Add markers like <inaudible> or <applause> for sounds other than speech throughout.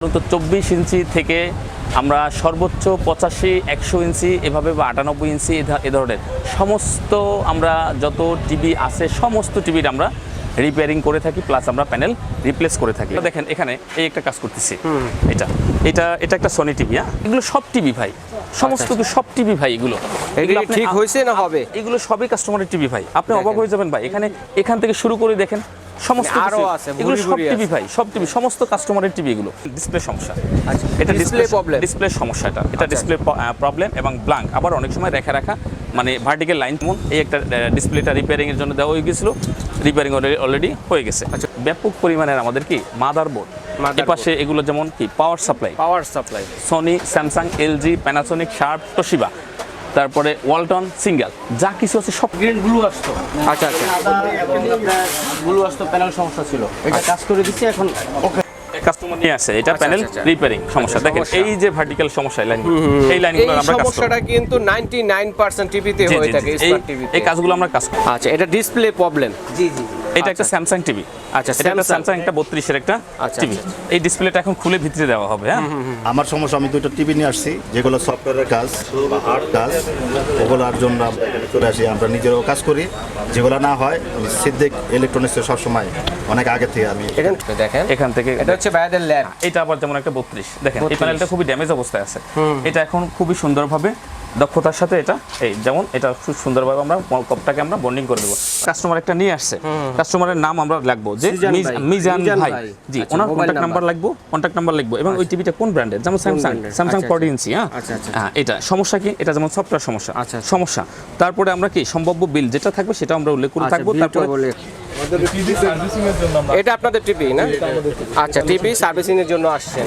তো চব্বিশ ইঞ্চি থেকে আমরা সর্বোচ্চ পঁচাশি একশো ইঞ্চি এভাবে বা আটানব্বই ইঞ্চি এ ধরনের সমস্ত আমরা যত টিভি আছে সমস্ত টিভির আমরা রিপেয়ারিং করে থাকি প্লাস আমরা প্যানেল রিপ্লেস করে থাকি। দেখেন এখানে এই একটা কাজ করতেছি। এটা এটা এটা একটা সনি টিভি হ্যাঁ? এগুলো সব টিভি ভাই। সমস্ত কিছু সব টিভি ভাই এগুলো। এগুলো ঠিক হয়েছে না হবে? এগুলো সবই কাস্টমারের টিভি ভাই। আপনি অবাক হয়ে যাবেন ভাই। এখানে এখান থেকে শুরু করে দেখেন সমস্ত আরও কিছু। আছে, এগুলো সব টিভি ভাই সব টিভি সমস্ত কাস্টমারের টিভি এগুলো। ডিসপ্লে সমস্যা। আচ্ছা, এটা ডিসপ্লে problem। ডিসপ্লে সমস্যা এটা। এটা আচ্ছা। ডিসপ্লে প্রবলেম এবং ব্ল্যাঙ্ক আবার অনেক সময় রেখা রাখা মানে ভার্টিক্যাল লাইন যেমন এই একটা ডিসপ্লেটা রিপেয়ারিং এর জন্য দেওয়া হয়ে গেছিল। রিপেয়ারিং অলরেডি হয়ে গেছে। আচ্ছা। ব্যাপক পরিমাণের আমাদের কি? Motherboard Motherboard। এপাশে এগুলো যেমন কি? Power supply power supply Sony Samsung LG Panasonic Sharp Toshiba তারপরে ওয়ালটন সিঙ্গেল যা কিছু আছে সব গ্রিন ব্লু আসতো। আচ্ছা আচ্ছা। ব্লু আসতো প্যানেল সমস্যা ছিল। এটা কাজ করে দিচ্ছি এখন ওকে কাস্টমার নিয়ে আসে এটা আচ্ছা, প্যানেল আচ্ছা। রিপেয়ারিং সমস্যা। আচ্ছা, দেখেন এই যে ভার্টিক্যাল সমস্যা লাইন এই লাইনগুলো আমরা কাজ সমস্যাটা কিন্তু 99% টিভিতে হয়ে থাকে। এই স্মার্ট টিভিতে এই কাজগুলো আমরা কাজ আচ্ছা এটা ডিসপ্লে প্রবলেম জি জি। এটা একটা স্যামসাং টিভি আচ্ছা, এটা একটা স্যামসাং একটা বত্রিশের একটা আচ্ছা, টিভি এই ডিসপ্লেটা এখন খুলে ভিতরে দেওয়া হবে হ্যাঁ? আমার সমস্যা আমি দুটো টিভি নিয়ে আসছি যেগুলো সফটওয়্যারের কাজ বা হার্ড কাজ ওগুলোর জন্য আমরা এখানে চলে আসি। আমরা নিজেরাও কাজ করি যেগুলো না হয় আমি সিদ্দিক ইলেকট্রনিক্সে সবসময় অনেক আগে থেকে আমি এখান দেখেন। এখান থেকে এটা হচ্ছে ভাইদের ল্যাব। এটা আবার যেমন একটা বত্রিশ। দেখেন এই প্যানেলটা খুবই ড্যামেজ অবস্থায় আছে। এটা এখন খুবই সুন্দরভাবে দক্ষতার সাথে এটা এই যেমন এটা খুব সুন্দরভাবে আমরা কপটাকে আমরা বন্ডিং করে দেবো। কাস্টমার একটা নিয়ে আসছে। কাস্টমারের নাম আমরা লাগবো যে মিজান ভাই। জি আচ্ছা, ওনার কন্ট্যাক্ট নাম্বার। লাগবো কন্ট্যাক্ট নাম্বার লিখব এবং ওই টিভিটা কোন ব্র্যান্ডের যেমন স্যামসাং স্যামসাং আচ্ছা, ইঞ্চি হ্যাঁ? আচ্ছা, আচ্ছা, হ্যাঁ এটা সমস্যা কি? এটা যেমন সফটওয়্যার সমস্যা। আচ্ছা, আচ্ছা। সমস্যা। তারপরে আমরা কি সম্ভাব্য বিল যেটা থাকবে সেটা আমরা উল্লেখ করে আচ্ছা থাকব। তারপরে এটা আপনাদের টিপি না? আচ্ছা টিপি সার্ভিসিং এর জন্য আসছেন।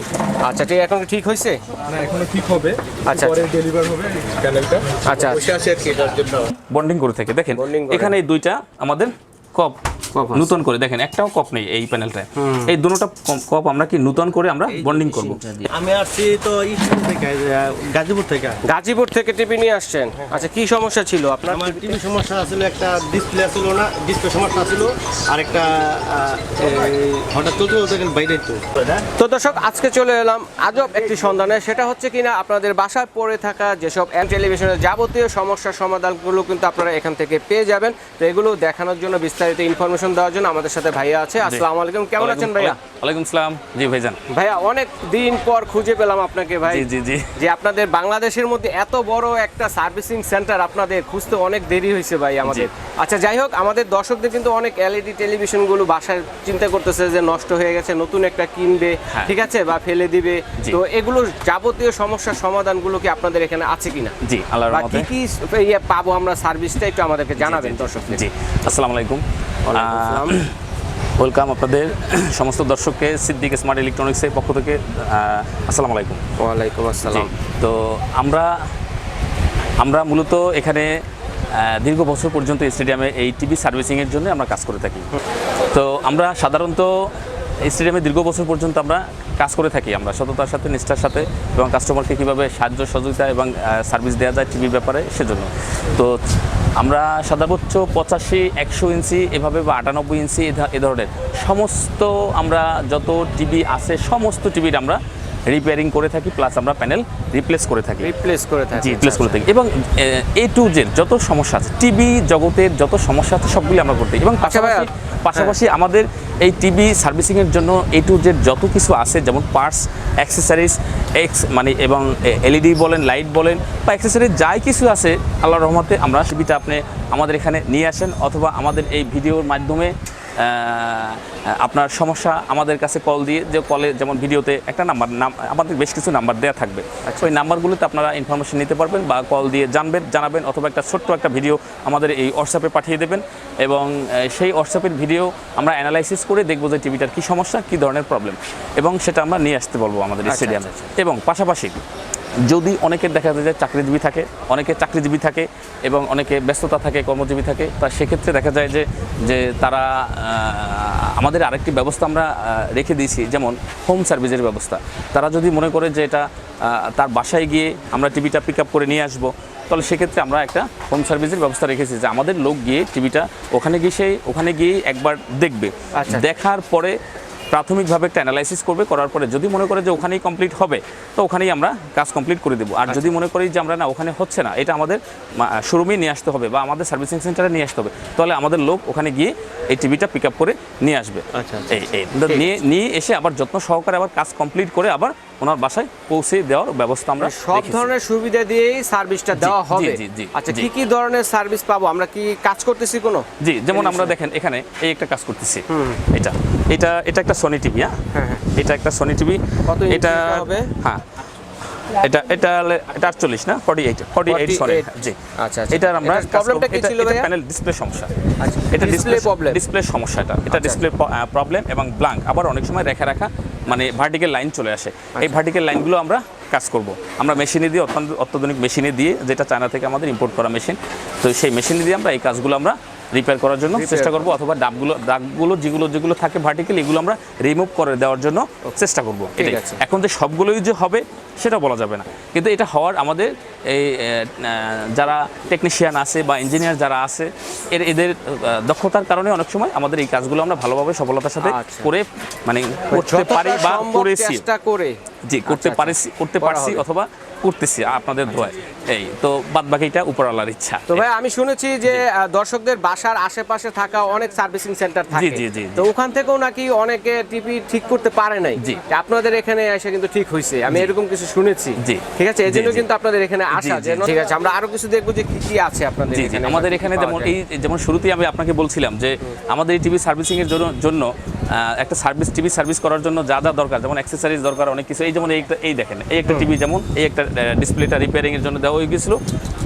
আচ্ছা ঠিক এখন কি ঠিক হয়েছে? না এখনও ঠিক হবে। আচ্ছা, পরে ডেলিভার হবে প্যানেলটা আচ্ছা বসে আছে এটার জন্য। বন্ডিং করে থাকে। দেখেন এখানে এই দুইটা আমাদের কপ। নতুন করে দেখেন একটাও কপ নেই এই প্যানেলটায় এই দুটোটা কপ আমরা কি নতুন করে আমরা বন্ডিং করব? আমি আসছি তো ইস্টার্ন থেকে আহ, গাজীপুর থেকে। গাজীপুর থেকে টিভি নিয়ে আসছেন? আচ্ছা কি সমস্যা ছিল আপনার আমার টিভি সমস্যা ছিল একটা ডিসপ্লে ছিল না ডিসপ্লে সমস্যা ছিল আর একটা আহ, হঠাৎ চলতে চলতে এখানে বাইরে তো। তো দর্শক আজকে চলে এলাম আজব একটি সন্ধানে। সেটা হচ্ছে কিনা আপনাদের বাসায় পড়ে থাকা যেসব এম টেলিভিশনের যাবতীয় সমস্যার সমাধানগুলো কিন্তু আপনারা এখান থেকে পেয়ে যাবেন। তো এগুলো দেখানোর জন্য বিস্তারিত ইনফরমেশন দেওয়ার জন্য আমাদের সাথে ভাইয়া আছে। আসসালামু আলাইকুম। কেমন আছেন ভাইয়া? ওয়ালাইকুম সালাম। জি ভাইজান। ভাইয়া অনেক দিন পর খুঁজে পেলাম আপনাকে ভাই। জি জি জি। যে আপনাদের বাংলাদেশের মধ্যে এত বড় একটা সার্ভিসিং সেন্টার আপনাদের খুঁজতে অনেক দেরি হয়েছে ভাই আমাদের। আচ্ছা যাই হোক আমাদের দর্শকদের কিন্তু অনেক এলইডি টেলিভিশনগুলো বাসায় চিন্তা করতেছে যে নষ্ট হয়ে গেছে নতুন একটা কিনবে হ্যাঁ। ঠিক আছে? বা ফেলে দিবে। তো এগুলো যাবতীয় সমস্যার সমাধানগুলো কি আপনাদের এখানে আছে কিনা? জি আল্লাহর রহমতে। কি কি ইয়ে পাবো আমরা সার্ভিসটা একটু আমাদেরকে জানাবেন দর্শকদের। জি আসসালামু আলাইকুম। ওয়েলকাম <clears throat> আপনাদের সমস্ত দর্শককে সিদ্দিক স্মার্ট ইলেকট্রনিক্সের পক্ষ থেকে আসসালামু আলাইকুম। ওয়ালাইকুম আসসালাম। তো আমরা আমরা মূলত এখানে দীর্ঘ বছর পর্যন্ত স্টেডিয়ামে এই টিভি সার্ভিসিংয়ের জন্য আমরা কাজ করে থাকি। তো আমরা সাধারণত স্টেডিয়ামে দীর্ঘ বছর পর্যন্ত আমরা কাজ করে থাকি। আমরা সততার সাথে নিষ্ঠার সাথে এবং কাস্টমারকে কীভাবে সাহায্য সহযোগিতা এবং সার্ভিস দেওয়া যায় টিভির ব্যাপারে সেজন্য। তো আমরা সর্বোচ্চ পঁচাশি, একশো ইঞ্চি, এভাবে বা আটানব্বই ইঞ্চি এ ধরনের সমস্ত আমরা যত টিভি আছে, সমস্ত টিভির আমরা রিপেয়ারিং করে থাকি প্লাস আমরা প্যানেল রিপ্লেস করে থাকি। রিপ্লেস করে থাকি রিপ্লেস করে থাকি। এবং এ টু জেড যত সমস্যা আছে টিভি জগতের যত সমস্যা আছে সবগুলি আমরা করতে এবং আচ্ছা পাশাপাশি পাশাপাশি আমাদের এই টিভি সার্ভিসিংয়ের জন্য এ টু জেড যত কিছু আছে যেমন পার্টস অ্যাক্সেসারিজ এক্স মানে এবং এলইডি বলেন লাইট বলেন বা অ্যাক্সেসরিজ যাই কিছু আছে আল্লাহ রহমতে আমরা টিভিটা আপনি আমাদের এখানে নিয়ে আসেন অথবা আমাদের এই ভিডিওর মাধ্যমে আপনার সমস্যা আমাদের কাছে কল দিয়ে যে কলে যেমন ভিডিওতে একটা নাম্বার নাম আমাদের বেশ কিছু নাম্বার দেওয়া থাকবে। ওই নাম্বারগুলোতে আপনারা ইনফরমেশন নিতে পারবেন বা কল দিয়ে জানবেন জানাবেন অথবা একটা ছোট্ট একটা ভিডিও আমাদের এই হোয়াটসঅ্যাপে পাঠিয়ে দেবেন এবং সেই হোয়াটসঅ্যাপের ভিডিও আমরা অ্যানালাইসিস করে দেখব যে টিভিটার কী সমস্যা কী ধরনের প্রবলেম এবং সেটা আমরা নিয়ে আসতে বলব আমাদের আচ্ছা, স্টেডিয়ামে আচ্ছা, এবং পাশাপাশি যদি অনেকের দেখা যায় যে চাকরিজীবী থাকে অনেকে চাকরিজীবী থাকে এবং অনেকে ব্যস্ততা থাকে কর্মজীবী থাকে তা সেক্ষেত্রে দেখা যায় যে যে তারা আমাদের আরেকটি ব্যবস্থা আমরা রেখে দিয়েছি যেমন হোম সার্ভিসের ব্যবস্থা তারা যদি মনে করে যে এটা তার বাসায় গিয়ে আমরা টিভিটা পিক আপ করে নিয়ে আসব তাহলে সেক্ষেত্রে আমরা একটা হোম সার্ভিসের ব্যবস্থা রেখেছি যে আমাদের লোক গিয়ে টিভিটা ওখানে গিয়ে সেই ওখানে গিয়ে একবার দেখবে আচ্ছা। দেখার পরে প্রাথমিকভাবে একটা অ্যানালাইসিস করবে করার পরে যদি মনে করে যে ওখানেই কমপ্লিট হবে তো ওখানেই আমরা কাজ কমপ্লিট করে দেবো আর যদি মনে করি যে আমরা না ওখানে হচ্ছে না এটা আমাদের শোরুমেই নিয়ে আসতে হবে বা আমাদের সার্ভিসিং সেন্টারে নিয়ে আসতে হবে তাহলে আমাদের লোক ওখানে গিয়ে এই টিভিটা পিক আপ করে নিয়ে আসবে আচ্ছা, আচ্ছা। এই এই নিয়ে নিয়ে এসে আবার যত্ন সহকারে আবার কাজ কমপ্লিট করে আবার ওনার বাসায় পৌঁছে দেওয়ার ব্যবস্থা আমরা মানে সব ধরনের সুবিধা দিয়েই সার্ভিসটা দেওয়া হবে। আচ্ছা। কি কি ধরনের সার্ভিস পাবো? আমরা কি কাজ করতেছি কোনো? জি যেমন আমরা দেখেন এখানে এই একটা কাজ করতেছি। এটা এটা এটা একটা সনি টিভি হ্যাঁ? এটা একটা সনি টিভি এটা হবে? হ্যাঁ এটা এটা এটা আটচল্লিশ না? Forty eight forty eight Sony 48 জি। আচ্ছা, আচ্ছা। এটার আমরা প্রবলেমটা কি ছিল ভাইয়া? প্যানেল ডিসপ্লে সমস্যা। আচ্ছা, এটা ডিসপ্লে problem। ডিসপ্লে সমস্যা এটা এটা ডিসপ্লে প্রবলেম এবং ব্ল্যাঙ্ক আবার অনেক সময় রেখা রাখা মানে ভার্টিক্যাল লাইন চলে আসে। এই ভার্টিক্যাল লাইনগুলো আমরা কাজ করব। আমরা মেশিনে দিয়ে অত্যন্ত অত্যাধুনিক মেশিনে দিয়ে যেটা চায়না থেকে আমাদের ইম্পোর্ট করা মেশিন তো সেই মেশিনে দিয়ে আমরা এই কাজগুলো আমরা রিপেয়ার করার জন্য চেষ্টা করব অথবা ডাবগুলো দাগগুলো যেগুলো যেগুলো থাকে ভার্টিক্যাল এগুলো আমরা রিমুভ করে দেওয়ার জন্য চেষ্টা করব। এটাই। আছে। এখন যে সবগুলোই যে হবে সেটা বলা যাবে না। কিন্তু এটা হওয়ার আমাদের এই যারা টেকনিশিয়ান আছে বা ইঞ্জিনিয়ার যারা আছে এর এদের দক্ষতার কারণে অনেক সময় আমাদের এই কাজগুলো আমরা ভালোভাবে সফলতার সাথে আচ্ছা। করে মানে করতে পারি বা করেছি। চেষ্টা করে। জি করতে আচ্ছা, পারছি করতে পারছি অথবা করতেছি আপনাদের দোয়ায় এই তো বাদ বাকিটা উপরওয়ালার ইচ্ছা। তো ভাই আমি শুনেছি যে দর্শকদের বাসার আশেপাশে থাকা অনেক সার্ভিসিং সেন্টার থাকে। জি, জি। তো ওখান থেকেও নাকি অনেকে টিভি ঠিক করতে পারে নাই। জি। আপনাদের এখানে এসে কিন্তু ঠিক হয়েছে আমি এরকম কিছু শুনেছি। জি। ঠিক আছে? এই জি, জন্য জি। কিন্তু আপনাদের এখানে আসা যে ঠিক আছে আমরা আরও কিছু দেখব যে কি কি আছে আপনাদের জি এখানে আমাদের এখানে যেমন এই যেমন শুরুতেই আমি আপনাকে বলছিলাম যে আমাদের এই টিভি সার্ভিসিং এর জন্য একটা সার্ভিস টিভি সার্ভিস করার জন্য যা যা দরকার যেমন অ্যাক্সেসরিজ দরকার অনেক কিছু। এই যেমন এই দেখেন এই একটা টিভি যেমন এই একটা ডিসপ্লেটা রিপেয়ারিং এর জন্য দেওয়া হয়ে গেছিল।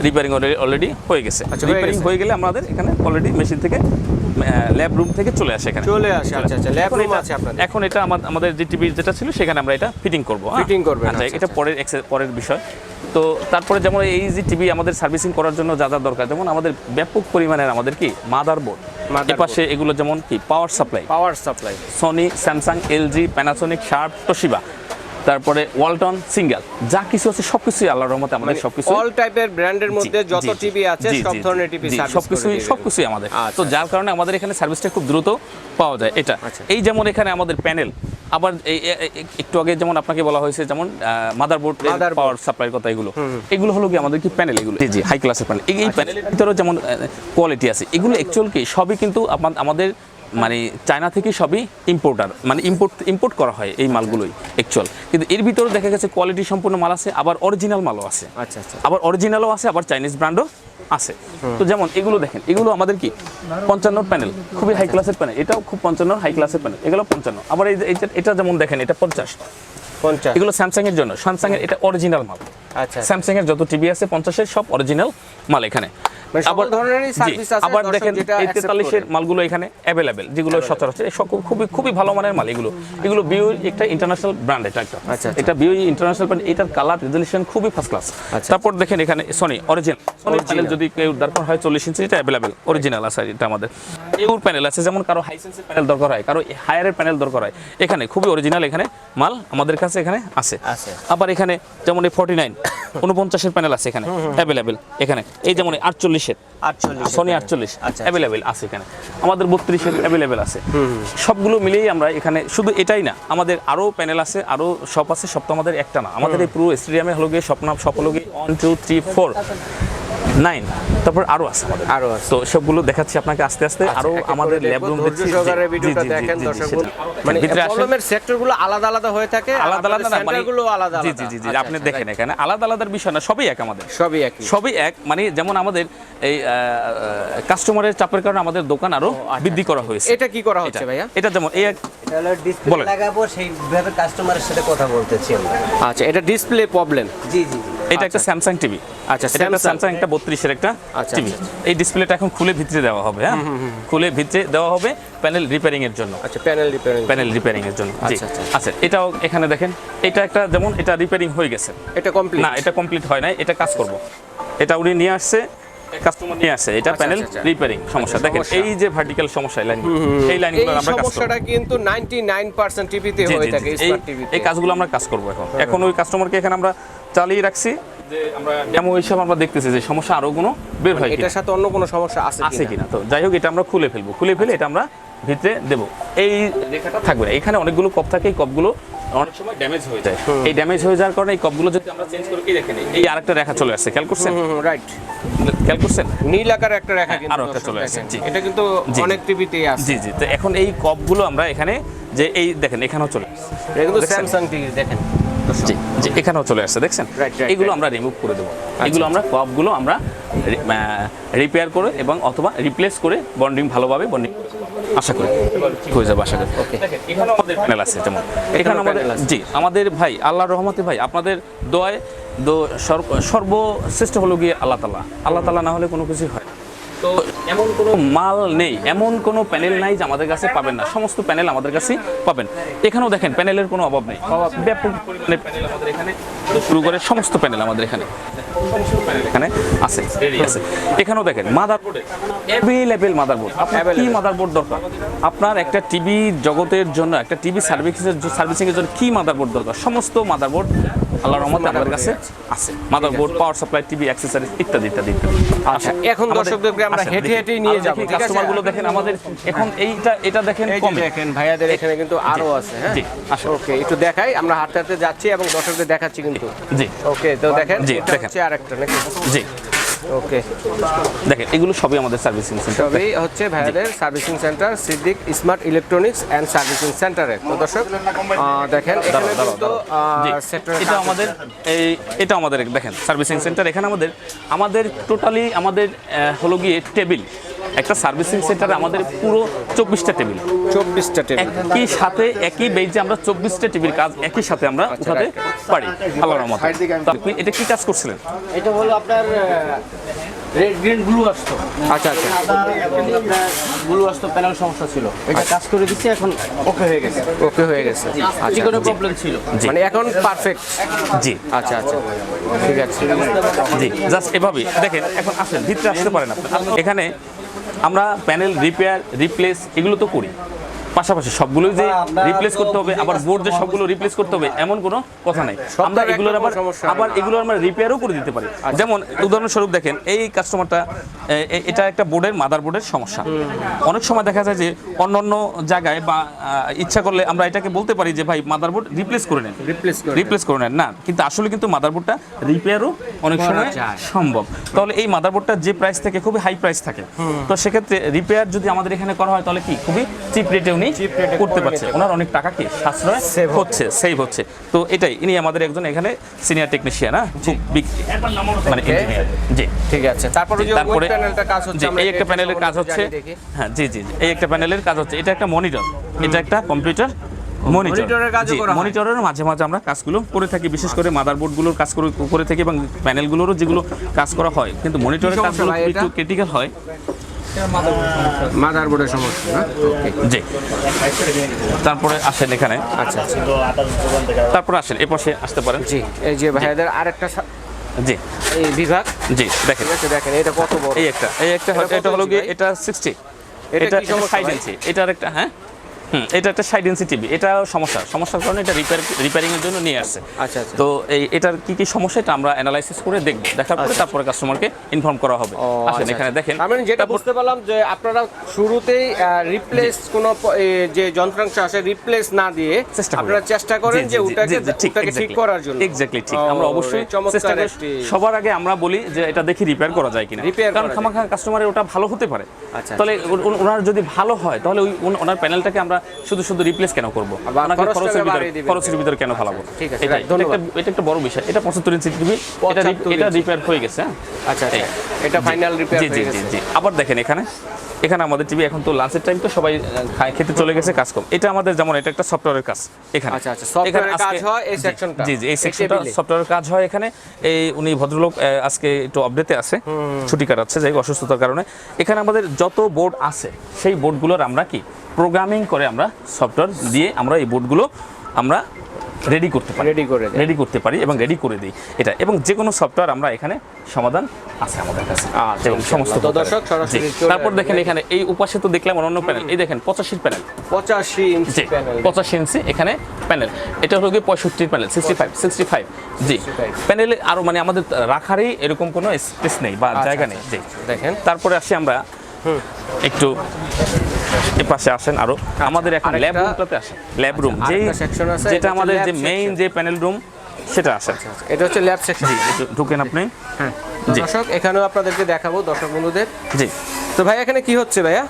রিপেয়ারিং অলরেডি হয়ে গেছে। আচ্ছা, রিপেয়ারিং হয়ে গেলে আমাদের এখানে অলরেডি মেশিন থেকে ল্যাব রুম থেকে চলে আসে এখানে। চলে আসে আচ্ছা আচ্ছা ল্যাব রুম আছে আপনাদের। এখন এটা আমাদের যে টিভি যেটা ছিল সেখানে আমরা এটা ফিটিং করব ফিটিং করবেন, আচ্ছা আচ্ছা, এটা পরের ex- পরের বিষয়। তো তারপরে যেমন এই যে টিভি আমাদের সার্ভিসিং করার জন্য যা যা দরকার যেমন আমাদের ব্যাপক পরিমাণের আমাদের কি মাদার বোর্ড। এপাশে এগুলো যেমন কি power supply power supply Sony Samsung LG Panasonic Sharp Toshiba তারপরে ওয়ালটন সিঙ্গেল যা কিছু আছে সব কিছুই আল্লাহর রহমতে আমাদের সব কিছু অল টাইপের ব্র্যান্ডের মধ্যে যত টিভি আছে সব ধরনের টিভি সবকিছুই সবকিছুই আমাদের তো যার কারণে আমাদের এখানে সার্ভিসটা খুব দ্রুত পাওয়া যায় এটা আচ্ছা। এই যেমন এখানে আমাদের প্যানেল আবার একটু আগে যেমন আপনাকে বলা হয়েছে যেমন মাদারবোর্ড। পাওয়ার সাপ্লাই কথা এগুলো এগুলো হলো কি আমাদের কি প্যানেল এগুলো জি হাই ক্লাসের প্যানেল এই আচ্ছা। প্যানেলের ভিতরেও যেমন কোয়ালিটি আছে এগুলো অ্যাকচুয়াল কি সবই কিন্তু আমাদের মানে চায়না থেকে সবই ইম্পোর্টার মানে ইম্পোর্ট ইম্পোর্ট করা হয় এই মালগুলোই অ্যাকচুয়াল কিন্তু এর ভিতরে দেখা গেছে কোয়ালিটি সম্পূর্ণ মাল আছে আবার অরিজিনাল মালও আছে। আচ্ছা আচ্ছা। আবার অরিজিনালও আছে আবার চাইনিজ ব্র্যান্ডও আছে। তো যেমন এগুলো দেখেন এগুলো আমাদের কি? পঞ্চান্ন প্যানেল খুবই হাই ক্লাসের প্যানেল এটাও খুব পঞ্চান্ন হাই ক্লাসের প্যানেল এগুলো পঞ্চান্ন। আবার এই এটা যেমন দেখেন এটা পঞ্চাশ। পঞ্চাশ। এগুলো স্যামসাং এর জন্য স্যামসাং এর এটা অরিজিনাল মাল। আচ্ছা স্যামসাং এর যত টিভি আছে পঞ্চাশের সব অরিজিনাল মাল এখানে। মানে আবার দেখেন যেটা এই তেতাল্লিশের মালগুলো এখানে অ্যাভেলেবেল যেগুলো সচরাচর খুবই খুবই ভালো মানের মাল এগুলো। এগুলো একটা ইন্টারন্যাশনাল ব্র্যান্ড এটা একটা। আচ্ছা, আচ্ছা। এটা ইন্টারন্যাশনাল ব্র্যান্ড এটার কালার রেজলিউশন খুবই ফার্স্ট ক্লাস আচ্ছা। তারপর দেখেন এখানে সনি অরিজিনাল সনি প্যানেল যদি কেউ দরকার হয় চল্লিশ ইঞ্চি এটা অ্যাভেলেবেল অরিজিনাল আছে এটা আমাদের। প্যানেল আছে যেমন কারও হাই সেন্সের প্যানেল দরকার হয় কারও হায়ারের প্যানেল দরকার হয়। এখানে খুবই অরিজিনাল এখানে মাল আমাদের কাছে এখানে আছে। আবার এখানে যেমন এই ফর্টি নাইন উনপঞ্চাশের প্যানেল আছে এখানে অ্যাভেলেবেল এখানে এই যেমন আটচল্লিশের। সনি আটচল্লিশ। আচ্ছা। অ্যাভেলেবেল আছে এখানে। আমাদের বত্রিশের অ্যাভেলেবেল আছে। সবগুলো মিলিয়েই আমরা এখানে শুধু এটাই না আমাদের আরও প্যানেল আছে আরও শপ আছে সব তো আমাদের একটা না। আমাদের এই পুরো স্টেডিয়ামে হলো গিয়ে স্বপ্ন সব হলো গিয়ে one two three four nine তারপর আরও আছে আমাদের। আরও আছে। তো সবগুলো দেখাচ্ছি আপনাকে আস্তে আস্তে। একে করে আমাদের ল্যাব রুম ভিডিওটা দেখেন দর্শক মানে। সেক্টরগুলো আলাদা আলাদা হয়ে থাকে আলাদা আলাদা না মানে আলাদা জি জি জি জি আচ্ছা, আপনি আচ্ছা, দেখেন এখানে। আলাদা আলাদার বিষয় না সবই এক আমাদের। সবই একই সবই এক মানে যেমন আমাদের এই কাস্টমারের চাপের কারণে আমাদের দোকান আরও বৃদ্ধি করা হয়েছে। এটা কি করা হচ্ছে এটা- ভাইয়া? এটা যেমন এই এক ডিসপ্লে লাগাবো সেইভাবে কাস্টমারের সাথে কথা বলতেছি আমরা। আচ্ছা এটা ডিসপ্লে প্রবলেম জি জি। এটা একটা স্যামসাং টিভি আচ্ছা, এটা একটা স্যামসাং একটা বত্রিশের একটা আচ্ছা, টিভি এই ডিসপ্লেটা এখন খুলে ভিতরে দেওয়া হবে হ্যাঁ? খুলে ভিতরে দেওয়া হবে প্যানেল রিপেয়ারিং এর জন্য। আচ্ছা প্যানেল রিপেয়ারিং প্যানেল রিপেয়ারিং এর জন্য। আচ্ছা, আচ্ছা। আচ্ছা এটাও এখানে দেখেন এটা একটা যেমন এটা রিপেয়ারিং হয়ে গেছে। এটা কমপ্লিট না এটা কমপ্লিট হয় নাই এটা কাজ করব। এটা উনি নিয়ে আসছে কাস্টমার নিয়ে আসছে এটা আচ্ছা, প্যানেল আচ্ছা, আচ্ছা। রিপেয়ারিং সমস্যা। আচ্ছা, দেখেন এই যে ভার্টিক্যাল সমস্যা এই লাইনগুলো এই এই লাইনগুলো আমরা কাজ সমস্যাটা কিন্তু 99% টিভিতে হয়ে থাকে স্মার্ট টিভিতে এই কাজগুলো আমরা কাজ করব এখন। এখন ওই কাস্টমারকে এখানে আমরা চালিয়ে রাখছি। যে আমরা ডেমো হিসাবে আমরা দেখতেছি যে সমস্যা আরও কোনো বের হয় এটার সাথে অন্য কোনো সমস্যা আছে আছে কিনা। কিনা। তো যাই হোক এটা আমরা খুলে ফেলব। খুলে ফেলে এটা আমরা ভিতরে দেবো। এই রেখাটা থাকবে না। এখানে অনেকগুলো কপ থাকে এই কপগুলো অনেক সময় ড্যামেজ হয়ে যায়। এই ড্যামেজ হয়ে যাওয়ার কারণে এই কপগুলো যদি আমরা চেঞ্জ করি দেখেন এই আরেকটা রেখা চলে আসছে খেয়াল করছেন? রাইট খেয়াল করছেন? নীল আকারে একটা রেখা কিন্তু আরও একটা চলে আসছে, জি। এটা কিন্তু জি। অনেক টিভিতেই আছে। জি জি তো এখন এই কপগুলো আমরা এখানে যে এই দেখেন এখানেও চলে আসছে। এটা কিন্তু স্যামসাং টিভি দেখেন। জি জি এখানেও চলে আসছে দেখছেন? আচ্ছা। এগুলো আমরা রিমুভ করে দেবো। এগুলো আমরা কপগুলো আমরা রিপেয়ার করে এবং অথবা রিপ্লেস করে বন্ডিং ভালোভাবে বন্ডিং আশা করি। হয়ে যাবে আশা করি। দেখেন, আমাদের প্যানেল আছে যেমন এখানে আমাদের জি। আমাদের ভাই আল্লাহর রহমতে ভাই আপনাদের দয় দো সর্বশ্রেষ্ঠ হলো গিয়ে আল্লাহ তালা আল্লাহ তালা না হলে কোনো কিছু হয় না। তো এমন কোনো মাল নেই এমন কোনো প্যানেল নাই যে আমাদের কাছে পাবেন না। সমস্ত প্যানেল আমাদের কাছে পাবেন। এখানেও দেখেন প্যানেলের কোনো অভাব নেই। ব্যাপক পরিমাণে প্যানেল আমাদের এখানে। শুরু করে সমস্ত প্যানেল আমাদের এখানে। এখানে আছে আছে। এখানেও দেখেন মাদারবোর্ডে অ্যাভেলেবেল মাদারবোর্ড আপনার কি মাদারবোর্ড দরকার? আপনার একটা টিভি জগতের জন্য একটা টিভি সার্ভিসের সার্ভিসিংয়ের জন্য কি মাদারবোর্ড দরকার? সমস্ত মাদারবোর্ড আল্লাহর রহমতে আমাদের কাছে আছে। Motherboard power supply TV accessories ইত্যাদি ইত্যাদি ইত্যাদি। আচ্ছা, এখন দর্শকদেরকে আমরা হেঁটে হেঁটে নিয়ে যাব, ঠিক আছে? কাস্টমার দেখেন আমাদের এখন এইটা এটা দেখেন কম দেখেন ভাইয়াদের এখানে কিন্তু আরও আছে হ্যাঁ? জি। ওকে একটু দেখাই আমরা হাঁটতে হাঁটতে যাচ্ছি এবং দর্শকদের দেখাচ্ছি কিন্তু। জি। ওকে তো দেখেন জি, দেখেন। হচ্ছে আরেকটা নাকি? জি। ওকে দেখেন এগুলো সবই আমাদের সার্ভিসিং সেন্টার সবই হচ্ছে ভাইয়াদের servicing centre Siddique smart electronics and servicing সেন্টারে তো দর্শক দেখেন এখানে কিন্তু এটা আমাদের এই এটা আমাদের দেখেন সার্ভিসিং সেন্টার এখানে আমাদের আমাদের টোটালি আমাদের হলো গিয়ে টেবিল একটা সার্ভিসিং সেন্টারে আমাদের পুরো চব্বিশটা টেবিল। চব্বিশটা টেবিল। একই সাথে একই বেঞ্চে আমরা চব্বিশটা টেবিল কাজ একই সাথে আমরা উঠাতে পারি আল্লাহর রহমতে। আপনি এটা কি কাজ করছিলেন? এটা হলো আপনার রেড গ্রিন ব্লু আসতো। আচ্ছা আচ্ছা। ব্লু আসতো প্যানেল সমস্যা ছিল। এটা কাজ করে দিচ্ছি এখন ওকে হয়ে গেছে। ওকে হয়ে গেছে। আচ্ছা কোনো প্রবলেম ছিল। মানে এখন পারফেক্ট জি। আচ্ছা আচ্ছা। ঠিক আছে। জি জাস্ট এভাবেই। দেখেন এখন আসেন ভিতরে আসতে পারেন আপনি। এখানে আমরা প্যানেল রিপেয়ার রিপ্লেস এগুলো তো করি। পাশাপাশি সবগুলোই যে রিপ্লেস করতে হবে আবার বোর্ড যে সবগুলো রিপ্লেস করতে হবে এমন কোনো কথা নাই। আমরা এগুলোর আবার নেই। আবার এগুলো আমরা রিপেয়ারও করে দিতে পারি। যেমন উদাহরণস্বরূপ দেখেন এই কাস্টমারটা এটা একটা বোর্ডের মাদার বোর্ডের সমস্যা। অনেক সময় দেখা যায় যে অন্য অন্য জায়গায় বা ইচ্ছা করলে আমরা এটাকে বলতে পারি যে ভাই মাদার বোর্ড রিপ্লেস করে নেন। রিপ্লেস করে নেন না। কিন্তু আসলে কিন্তু মাদারবোর্ডটা রিপেয়ারও অনেক সময় সম্ভব। তাহলে এই মাদারবোর্ডটা যে প্রাইস থেকে খুবই হাই প্রাইস থাকে তো সেক্ষেত্রে রিপেয়ার যদি আমাদের এখানে করা হয় তাহলে কি? খুবই চিপ রেটে উনি করতে পারছে। ওনার অনেক টাকা কি সাশ্রয় Save হচ্ছে সেভ হচ্ছে। তো এটাই ইনি আমাদের একজন এখানে সিনিয়র টেকনিশিয়ান হ্যাঁ? খুব big মানে ইঞ্জিনিয়ার জি। ঠিক আছে। তারপরে যে তারপরে প্যানেলটা কাজ হচ্ছে আমরা এই একটা প্যানেলের কাজ হচ্ছে হ্যাঁ জি জি এই একটা প্যানেলের কাজ হচ্ছে। এটা একটা মনিটর এটা একটা কম্পিউটার মনিটর মনিটরের মনিটরের মাঝে মাঝে আমরা কাজগুলো করে থাকি। বিশেষ করে মাদারবোর্ডগুলোর কাজ করে করে থাকি এবং প্যানেলগুলোরও যেগুলো কাজ করা হয়। কিন্তু মনিটরের কাজগুলো একটু ক্রিটিক্যাল হয়। মাদারবোর্ডের সমস্যা না? জি। তারপরে আসেন এখানে। আচ্ছা আচ্ছা। তারপরে আসেন এ পাশে আসতে পারেন। জি এই যে ভাইয়াদের আরেকটা জি। এই বিভাগ? জি দেখেন। দেখেন এটা কত বড়? এই একটা এই একটা এটা এটা হলো গিয়ে এটা সিক্সটি এটা ভাই? ইঞ্চি। এটার একটা হ্যাঁ? এটা একটা ষাট ইঞ্চি টিভি এটা সমস্যা। সমস্যার কারণে এটা রিপেয়ার রিপেয়ারিং এর জন্য নিয়ে আসছে। আচ্ছা, আচ্ছা। তো এই এটার কি কি সমস্যা এটা আমরা অ্যানালাইসিস করে দেখব। দেখার পরে তারপরে কাস্টমারকে ইনফর্ম করা হবে। আসেন আচ্ছা, এখানে আচ্ছা। দেখেন। তার মানে যেটা বুঝতে পারলাম যে আপনারা শুরুতেই রিপ্লেস কোনো যে যন্ত্রাংশ আছে রিপ্লেস না দিয়ে আপনারা চেষ্টা করেন যে ওটাকে ওটাকে ঠিক করার জন্য। এক্স্যাক্টলি ঠিক। আমরা অবশ্যই চেষ্টা করি। সবার আগে আমরা বলি যে এটা দেখি রিপেয়ার করা যায় কিনা। কারণ। খামাখা কাস্টমারের ওটা ভালো হতে পারে। আচ্ছা, তাহলে ওনার যদি ভালো হয় তাহলে ওই ওনার প্যানেলটাকে আমরা শুধু শুধু রিপ্লেস কেন করব? খরচের ভিতরে খরচের ভিতরে কেন ফেলাবো? ঠিক আছে, এটা একটা- বড় বিষয়। এটা পঁচাত্তর ইঞ্চি টিভি এটা রি- 75 এটা ইঞ্চি। রিপেয়ার হয়ে গেছে হ্যাঁ? আচ্ছা আচ্ছা। এটা ফাইনাল রিপেয়ার জি জি জি আবার দেখেন এখানে। এখানে আমাদের টিভি এখন তো লাঞ্চের টাইম তো সবাই খেতে চলে গেছে কাজ কম। এটা আমাদের যেমন এটা একটা সফটওয়্যারের কাজ এখানে। আচ্ছা, আচ্ছা, কাজ হয় এই জি, সেকশনটা, জি জি এই সেকশনটা সফটওয়্যারের কাজ হয় এখানে। এই উনি ভদ্রলোক আজকে একটু আপডেটে আছে। ছুটি কাটাচ্ছে যাই অসুস্থতার কারণে। এখানে আমাদের যত বোর্ড আছে সেই বোর্ডগুলোর আমরা কি? প্রোগ্রামিং করে আমরা সফটওয়্যার দিয়ে আমরা এই বোর্ডগুলো আমরা রেডি করতে পারি। রেডি করে রেডি করতে পারি এবং রেডি করে দিই। এটা এবং যে কোনো সফটওয়্যার আমরা এখানে সমাধান আছে আমাদের কাছে। আচ্ছা, এবং সমস্ত দর্শক সরাসরি তারপর দেখেন এখানে এই উপাশে তো দেখলাম অন্য প্যানেল এই দেখেন পঁচাশির প্যানেল পঁচাশি ইঞ্চি প্যানেল পঁচাশি ইঞ্চি এখানে প্যানেল এটা হলো গিয়ে পঁয়ষট্টির panel sixty five sixty five জি। প্যানেলে আরও মানে আমাদের রাখারই এরকম কোনো স্পেস নেই বা আচ্ছা, জায়গা নেই। জি। দেখেন। তারপরে আসি আমরা একটু এপাশে পাশে আসেন আরও। আমাদের এখন ল্যাব রুমটাতে আসেন। ল্যাব রুম আচ্ছা, যেই আরেকটা আছে, যেটা আমাদের যে মেইন যে প্যানেল রুম সেটা আছে। এটা হচ্ছে ল্যাব সেকশন ঢুকেন আপনি। হ্যাঁ। দর্শক এখানেও আপনাদেরকে দেখাবো দর্শক বন্ধুদের। জি। তো ভাই এখানে কি হচ্ছে ভাইয়া?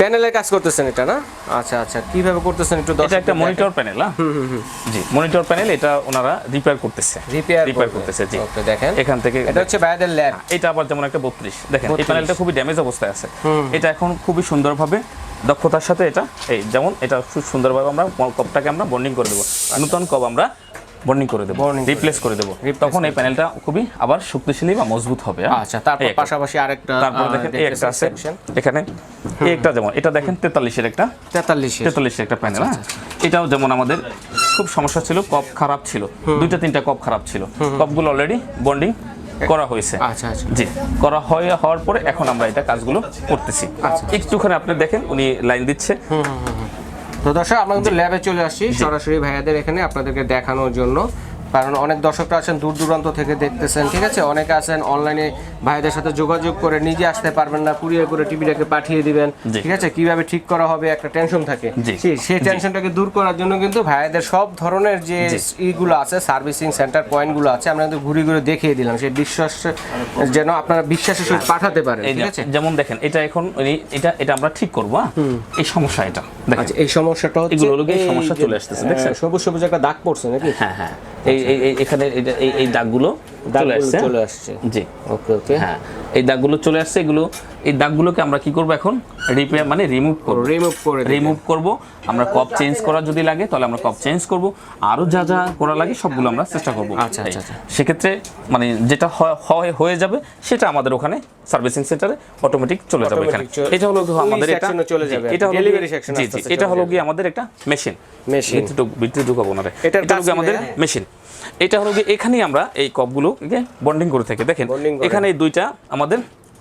প্যানেলের কাজ করতেছেন এটা না? আচ্ছা আচ্ছা। কীভাবে করতেছেন একটু এটা একটা মনিটর প্যানেল হ্যাঁ জি মনিটর প্যানেল এটা ওনারা রিপেয়ার করতেছে। রিপেয়ার রিপেয়ার করতেছে জি। ওকে দেখেন। এখান থেকে এটা হচ্ছে ভাইয়াদের ল্যাব এটা আবার যেমন একটা বত্রিশ। দেখেন এই প্যানেলটা খুবই ড্যামেজ অবস্থায় আছে। এটা এখন খুবই সুন্দরভাবে দক্ষতার সাথে এটা এই যেমন এটা খুব সুন্দরভাবে আমরা কপটাকে আমরা বন্ডিং করে দেবো। নতুন কপ আমরা বন্ডিং করে দেবো রিপ্লেস করে দেবো। তখন এই প্যানেলটা খুবই আবার শক্তিশালী বা মজবুত হবে হ্যাঁ? আচ্ছা তারপর পাশাপাশি আরেকটা তারপর দেখেন এই একটা আছে। এখানে এই একটা যেমন এটা দেখেন তেতাল্লিশের একটা। তেতাল্লিশ তেতাল্লিশের একটা প্যানেল আচ্ছা, হ্যাঁ? এটাও যেমন আমাদের খুব সমস্যা ছিল কপ খারাপ ছিল। দুইটা তিনটা কপ খারাপ ছিল। কপগুলো অলরেডি বন্ডিং করা হয়েছে। আচ্ছা আচ্ছা। জি করা হয়ে হওয়ার পরে এখন আমরা এটা কাজগুলো করতেছি। আচ্ছা। একটুখানি আপনি দেখেন উনি লাইন দিচ্ছে। তো দর্শক আমরা কিন্তু ল্যাবে চলে আসছি। সরাসরি ভাইয়াদের এখানে আপনাদেরকে দেখানোর জন্য। কারণ অনেক দর্শকরা আছেন দূর দূরান্ত থেকে দেখতেছেন ঠিক আছে? অনেকে আছেন অনলাইনে ভাইদের সাথে যোগাযোগ করে নিজে আসতে পারবেন না কুরিয়ার করে টিভিটাকে পাঠিয়ে দিবেন ঠিক আছে? কীভাবে ঠিক করা হবে একটা টেনশন থাকে। সেই- টেনশনটাকে দূর করার জন্য কিন্তু ভাইদের সব ধরনের যে ইগুলো আছে সার্ভিসিং সেন্টার পয়েন্টগুলো আছে আমরা কিন্তু ঘুরে ঘুরে দেখিয়ে দিলাম। সেই বিশ্বাস যেন আপনারা বিশ্বাসের সহিত পাঠাতে পারেন এই ঠিক আছে? যেমন দেখেন এটা এখন এটা এটা আমরা ঠিক করব হ্যাঁ? এই সমস্যা এটা আচ্ছা এই সমস্যাটা হচ্ছে এগুলো সমস্যা চলে আসতেছে, দেখছেন? সবুজ সবুজ একটা দাগ পড়ছে নাকি? হ্যাঁ হ্যাঁ। এই এখানে এই এই দাগগুলো চলে আসছে? চলে আসছে। জি। ওকে ওকে। হ্যাঁ। এই দাগগুলো চলে আসছে এগুলো এই দাগগুলোকে আমরা কি করব এখন? রিপেয়ার মানে রিমুভ করব। রিমুভ করে রিমুভ করব। আমরা কপ চেঞ্জ করা যদি লাগে তাহলে আমরা কপ চেঞ্জ করব। আরও যা যা করা লাগে সবগুলো আমরা চেষ্টা করব। আচ্ছা, আচ্ছা, আচ্ছা। সেক্ষেত্রে মানে যেটা হয়- হয় যাবে সেটা আমাদের ওখানে সার্ভিসিং সেন্টারে অটোমেটিক চলে যাবে এখানে। এটা হলো আমাদের এটা চলে যাবে। এটা হলো জি জি এটা হলো। গিয়ে আমাদের একটা মেশিন Machine। ভিতরে ঢুকাবো না এটা হলো আমাদের মেশিন এটা হলো গিয়ে এখানেই আমরা এই কপগুলো বন্ডিং করে থাকি। দেখেন এখানে এই দুইটা আমাদের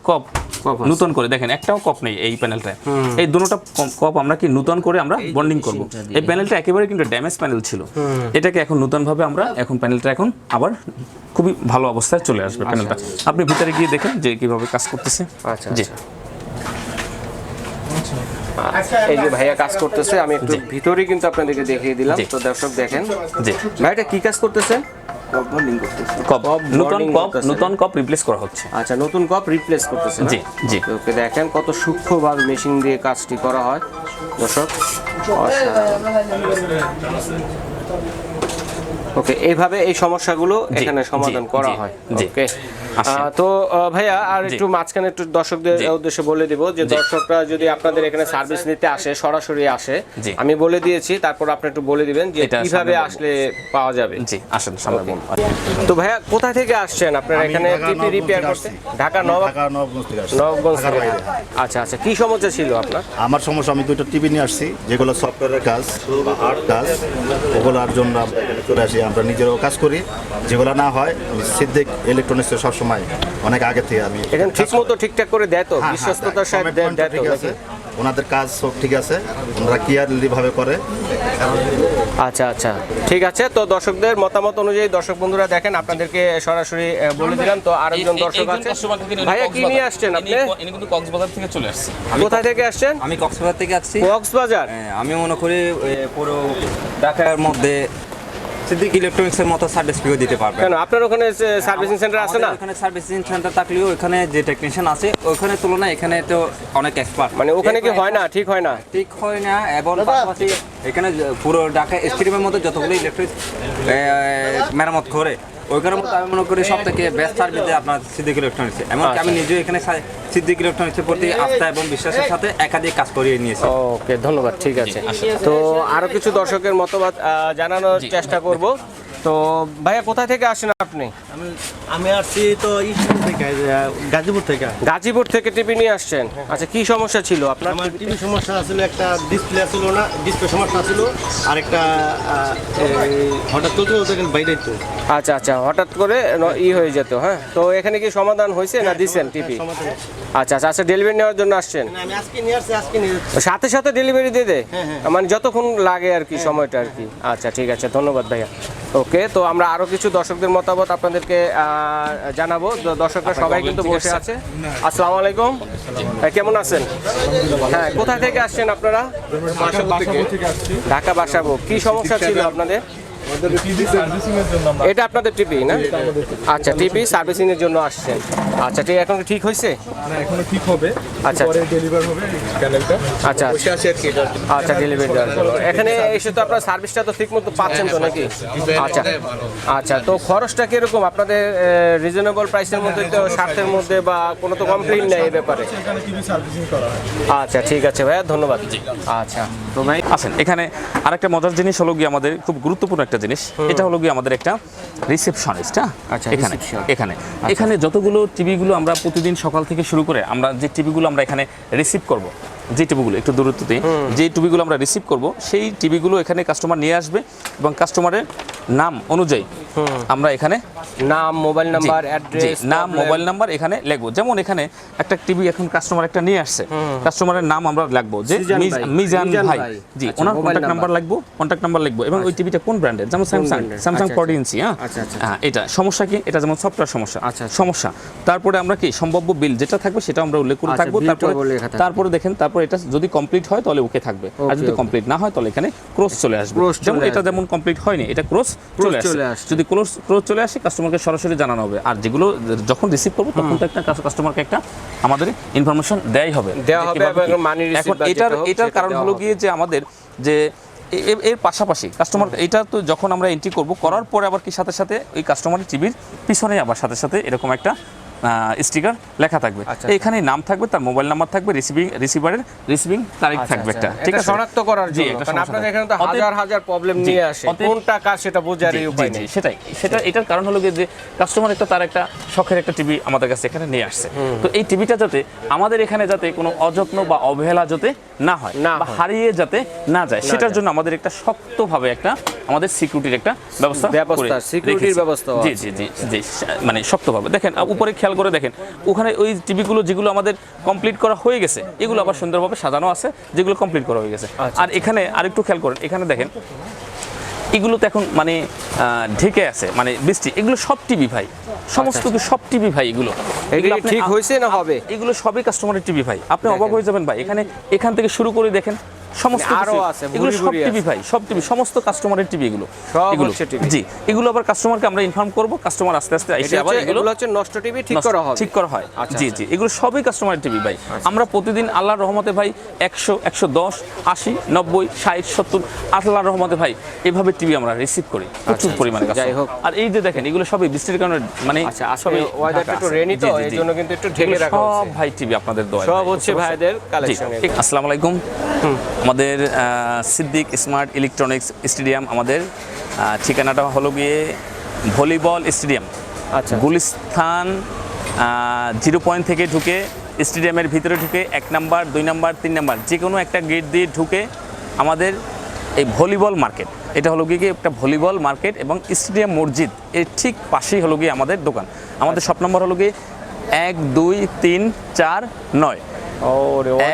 কপ কপ নতুন করে। দেখেন একটাও কপ নেই এই প্যানেলটায় এই দুটোটা কপ আমরা কি নতুন করে আমরা বন্ডিং করব? এই প্যানেলটা একেবারে কিন্তু ড্যামেজ প্যানেল ছিল। এটাকে এখন নতুন ভাবে আমরা এখন প্যানেলটা এখন আবার খুবই ভালো অবস্থায় চলে আসবে প্যানেলটা আপনি ভিতরে গিয়ে দেখেন যে কীভাবে কাজ করতেছে। আচ্ছা, জি। আচ্ছা। এই যে ভাইয়া কাজ করতেছে আমি একটু ভিতরে কিন্তু আপনাদেরকে দেখিয়ে দিলাম। তো দর্শক দেখেন। জি। ভাইটা কি কাজ নতুন কপ করতেছে। নতুন কপ রিপ্লেস করা হচ্ছে। আচ্ছা নতুন কপ রিপ্লেস করতেছে জি, জি। ওকে দেখেন কত সূক্ষ্মভাবে মেশিন দিয়ে কাজটি করা হয়। দর্শক ওকে এইভাবে এই সমস্যাগুলো এখানে সমাধান করা হয়। ওকে। তো ভাইয়া আর একটু মাঝখানে একটু দর্শকদের। উদ্দেশ্যে বলে দিব যে দর্শকরা যদি আপনাদের এখানে সার্ভিস নিতে আসে সরাসরি আসে আমি বলে দিয়েছি তারপর আপনি একটু বলে দিবেন যে কীভাবে আসলে পাওয়া যাবে। জি আসেন সামনে বলুন। তো ভাইয়া কোথা থেকে আসছেন আপনারা এখানে? টিপি রিপেয়ার করতে? ঢাকা নবাব ঢাকা নবগঞ্জ থেকে থেকে। আচ্ছা আচ্ছা কি সমস্যা ছিল আপনার? আমার সমস্যা আমি দুটো টিভি নিয়ে আসছি যেগুলো সফটওয়্যারের কাজ বা আর্ট কাজ ওগুলোর জন্য আমরা এখানে চলে আসি। আমরা নিজেরাও কাজ করি। যেগুলো না হয় আমি সিদ্দিক ইলেকট্রনিক্সে সবসময় অনেক আগে থেকে আমি এখানে ঠিক মতো ঠিকঠাক করে দেয় তো? হ্যাঁ, হ্যাঁ, বিশ্বস্ততার সাথে দেয় দেয় তো ঠিক আছে। ওনাদের কাজ সব ঠিক আছে। ওনারা কেয়ারলি ভাবে করে আচ্ছা আচ্ছা। ঠিক আছে তো দর্শকদের মতামত অনুযায়ী দর্শক বন্ধুরা দেখেন আপনাদেরকে সরাসরি বলে দিলাম। তো আরেকজন দর্শক আছে। ভাইয়া কি নিয়ে আসছেন আপনি? ইনি কিন্তু কক্সবাজার থেকে চলে আসছে কোথা থেকে আসছেন? আমি কক্সবাজার থেকে আসছি। কক্সবাজার? হ্যাঁ, আমি মনে করি পুরো ঢাকার মধ্যে সিদ্দিক ইলেকট্রনিক্সের মতো সার্ভিসও দিতে পারবে কেন? আপনার ওখানে সার্ভিসিং সেন্টার আছে না? ওখানে সার্ভিসিং সেন্টার থাকলেও ওখানে যে টেকনিশিয়ান আছে ওখানে তুলনায় এখানে তো অনেক এক্সপার্ট মানে ওখানে কি হয় না? ঠিক হয় না? ঠিক হয় না এবং পাশাপাশি এখানে পুরো ঢাকা স্টেডিয়ামের মধ্যে যতগুলো ইলেকট্রিক মেরামত করে ওইখানের মতো আমি মনে করি সব থেকে বেস্ট সার্ভিস দেয় আপনার সিদ্দিক ইলেকট্রনিক্স এমনকি আমি নিজেও এখানে সিদ্ধিক সিদ্দিক ইলেকট্রনিক্সের প্রতি আস্থা এবং বিশ্বাসের সাথে একাধিক কাজ করিয়ে নিয়েছি। ওকে ধন্যবাদ ঠিক আছে। তো আরও কিছু দর্শকের মতবাদ আহ, জানানোর চেষ্টা করব। তো ভাইয়া কোথা থেকে আসেন আপনি? আমি আমি আসছি তো গাজীপুর থেকে। গাজীপুর থেকে টিভি নিয়ে আসছেন? আচ্ছা কি সমস্যা ছিল আপনার? আমার টিভি সমস্যা ছিল একটা ডিসপ্লে ছিল না ডিসপ্লে সমস্যা ছিল আর একটা হঠাৎ চলতে চলতে বাইরে তো আচ্ছা আচ্ছা হঠাৎ করে ই হয়ে যেত হ্যাঁ? তো এখানে কি সমাধান হয়েছে না দিচ্ছেন টিভি? আচ্ছা আচ্ছা আচ্ছা ডেলিভারি নেওয়ার জন্য আসছেন? সাথে সাথে ডেলিভারি দিয়ে দে? হ্যাঁ, হ্যাঁ। মানে যতক্ষণ লাগে আর কি সময়টা আর কি। আচ্ছা ঠিক আছে ধন্যবাদ ভাইয়া। ওকে। তো আমরা আরও কিছু দর্শকদের মতামত আপনাদেরকে আহ, জানাব। দর্শকরা সবাই কিন্তু বসে আছে। আসসালামু আলাইকুম। হ্যাঁ, কেমন আছেন? হ্যাঁ কোথা থেকে আসছেন আপনারা? ঢাকা বাসাবো কি সমস্যা ছিল আপনাদের? আমাদের টিভি সার্ভিসিং এর জন্য আমরা এটা আপনাদের টিভি না? আচ্ছা টিভি সার্ভিসিং এর জন্য আসছেন। আচ্ছা ঠিক এখন ঠিক হয়েছে? না এখনও ঠিক হবে। আচ্ছা, পরে ডেলিভার হবে প্যানেলটা আচ্ছা বসে আছে আর কি আচ্ছা ডেলিভারি দেওয়ার জন্য। এখানে এসে তো আপনার সার্ভিসটা তো ঠিক মতো পাচ্ছেন তো নাকি? আচ্ছা। আচ্ছা তো খরচটা কীরকম? আপনাদের রিজনেবল প্রাইসের মধ্যে তো স্বার্থের মধ্যে বা কোনো তো কমপ্লেন নেই এই ব্যাপারে। হয়। আচ্ছা ঠিক আছে ভাইয়া ধন্যবাদ। আচ্ছা। তো ভাই আছেন এখানে আরেকটা মজার জিনিস হলো গিয়ে আমাদের খুব গুরুত্বপূর্ণ একটা জিনিস এটা হলো গিয়ে আমাদের একটা রিসেপশনিস্ট হ্যাঁ? আচ্ছা, এখানে এখানে। এখানে যতগুলো টিভিগুলো আমরা প্রতিদিন সকাল থেকে শুরু করে আমরা যে টিভিগুলো আমরা এখানে রিসিভ করব যে টিভিগুলো একটু দূরত্বতে যে টিভিগুলো আমরা রিসিভ করব সেই টিভিগুলো এখানে কাস্টমার নিয়ে আসবে এবং কাস্টমারের নাম অনুযায়ী আমরা এখানে নাম মোবাইল নাম্বার অ্যাড্রেস নাম মোবাইল নাম্বার এখানে লিখব। যেমন এখানে একটা টিভি এখন কাস্টমার একটা নিয়ে আসছে। কাস্টমারের নাম আমরা লিখব যে মিজান ভাই। জি আচ্ছা, ওনার কন্ট্যাক্ট নাম্বার। লিখব কন্ট্যাক্ট নাম্বার লিখব। এবং ওই টিভিটা কোন ব্র্যান্ডের যেমন স্যামসাং স্যামসাং আচ্ছা, ফোরটি ইঞ্চি হ্যাঁ? আচ্ছা, আচ্ছা, হ্যাঁ এটা সমস্যা কি? এটা যেমন সফটওয়্যার সমস্যা। আচ্ছা, আচ্ছা। সমস্যা। তারপরে আমরা কি? সম্ভাব্য বিল যেটা থাকবে সেটা আমরা উল্লেখ করে আচ্ছা, থাকব। তারপরে। তারপরে দেখেন তারপর এটা যদি কমপ্লিট হয় তাহলে ওকে থাকবে। আর যদি কমপ্লিট না হয় তাহলে এখানে ক্রস চলে আসবে। যেমন এটা যেমন কমপ্লিট হয়নি এটা ক্রস চলে আসে। যদি ক্লোজ ক্লোজ চলে আসে কাস্টমারকে সরাসরি জানানো হবে। আর যেগুলো যখন রিসিভ করব তখন তো একটা কাস্টমারকে একটা আমাদের ইনফরমেশন দেয়াই হবে। দেওয়া এখন এটার এটার কারণ হলো গিয়ে যে আমাদের যে এর পাশাপাশি কাস্টমার এটা তো যখন আমরা এন্ট্রি করব করার পরে আবার কি সাথে সাথে ওই কাস্টমারের টিভির পিছনে আবার সাথে সাথে এরকম একটা স্টিকার লেখা থাকবে। আচ্ছা। এখানে নাম থাকবে তার মোবাইল নাম্বার থাকবে রিসিভিং রিসিভারের রিসিভিং তারিখ আচ্ছা, থাকবে একটা আচ্ছা। ঠিক আছে? শনাক্ত করার জি, জন্য কারণ শনাক্ত আপনাদের এখানে তো হাজার হাজার প্রবলেম নিয়ে আসে। কোনটা কাজ সেটা বোঝার উপায় নেই। সেটাই সেটা এটার কারণ হলো যে কাস্টমার একটা তার একটা শখের একটা টিভি আমাদের কাছে এখানে নিয়ে আসছে। তো এই টিভিটা যাতে আমাদের এখানে যাতে কোনো অযত্ন বা অবহেলা যাতে না হয় না বা হারিয়ে যাতে না যায় সেটার জন্য আমাদের একটা শক্তভাবে একটা আমাদের সিকিউরিটির একটা ব্যবস্থা ব্যবস্থা, করে। ব্যবস্থাও জি জি জি জি মানে শক্তভাবে। দেখেন উপরে খেয়াল করে দেখেন। ওখানে ওই টিভিগুলো যেগুলো আমাদের কমপ্লিট করা হয়ে গেছে এগুলো আবার সুন্দরভাবে সাজানো আছে যেগুলো কমপ্লিট করা হয়ে গেছে। আচ্ছা, আর এখানে আরেকটু খেয়াল করেন এখানে দেখেন এগুলো তো এখন মানে ঢেকে আছে মানে বৃষ্টি এগুলো সব টিভি ভাই সমস্ত কিছু সব টিভি ভাই এগুলো। এগুলো এগুলো ঠিক হয়েছে না হবে? এগুলো সবই কাস্টমারের টিভি ভাই আপনি অবাক হয়ে যাবেন ভাই এখানে এখান থেকে শুরু করে দেখেন সমস্ত মানে আরও আছে, এগুলো সব টিভি। ভাই সব টিভি সমস্ত কাস্টমারের টিভি এগুলো। এগুলো। জি এগুলো আবার কাস্টমারকে আমরা ইনফর্ম করব কাস্টমার আস্তে আস্তে এসে আবার এগুলো হচ্ছে নষ্ট টিভি ঠিক করা হবে। ঠিক করা হয়। আচ্ছা, জি আচ্ছা। জি এগুলো সবই কাস্টমার টিভি ভাই। আমরা প্রতিদিন আল্লাহর রহমতে ভাই একশো একশো দশ আশি নব্বই ষাট সত্তর আল্লাহর রহমতে ভাই এভাবে টিভি আমরা রিসিভ করি প্রচুর পরিমাণে আচ্ছা, যাই হোক। আর এই যে দেখেন এগুলো সবই বৃষ্টির কারণে মানে আচ্ছা সবই ওয়েদারটা একটু রেনি তো এই জন্য কিন্তু একটু ঢেকে রাখা সব ভাই টিভি আপনাদের দোয়া সব হচ্ছে ভাইদের কালেকশন আসসালামু আলাইকুম। আমাদের সিদ্দিক স্মার্ট ইলেকট্রনিক্স স্টেডিয়াম আমাদের ঠিকানাটা হলো গিয়ে ভলিবল স্টেডিয়াম। আচ্ছা। গুলিস্থান জিরো পয়েন্ট থেকে ঢুকে স্টেডিয়ামের ভিতরে ঢুকে এক নাম্বার দুই নাম্বার তিন নাম্বার যে কোনো একটা গেট দিয়ে ঢুকে আমাদের এই ভলিবল মার্কেট। এটা হলো গিয়ে একটা ভলিবল মার্কেট এবং স্টেডিয়াম মসজিদ। এর ঠিক পাশেই হলো গিয়ে আমাদের দোকান। আমাদের শপ নম্বর হলো গিয়ে এক দুই তিন চার নয়।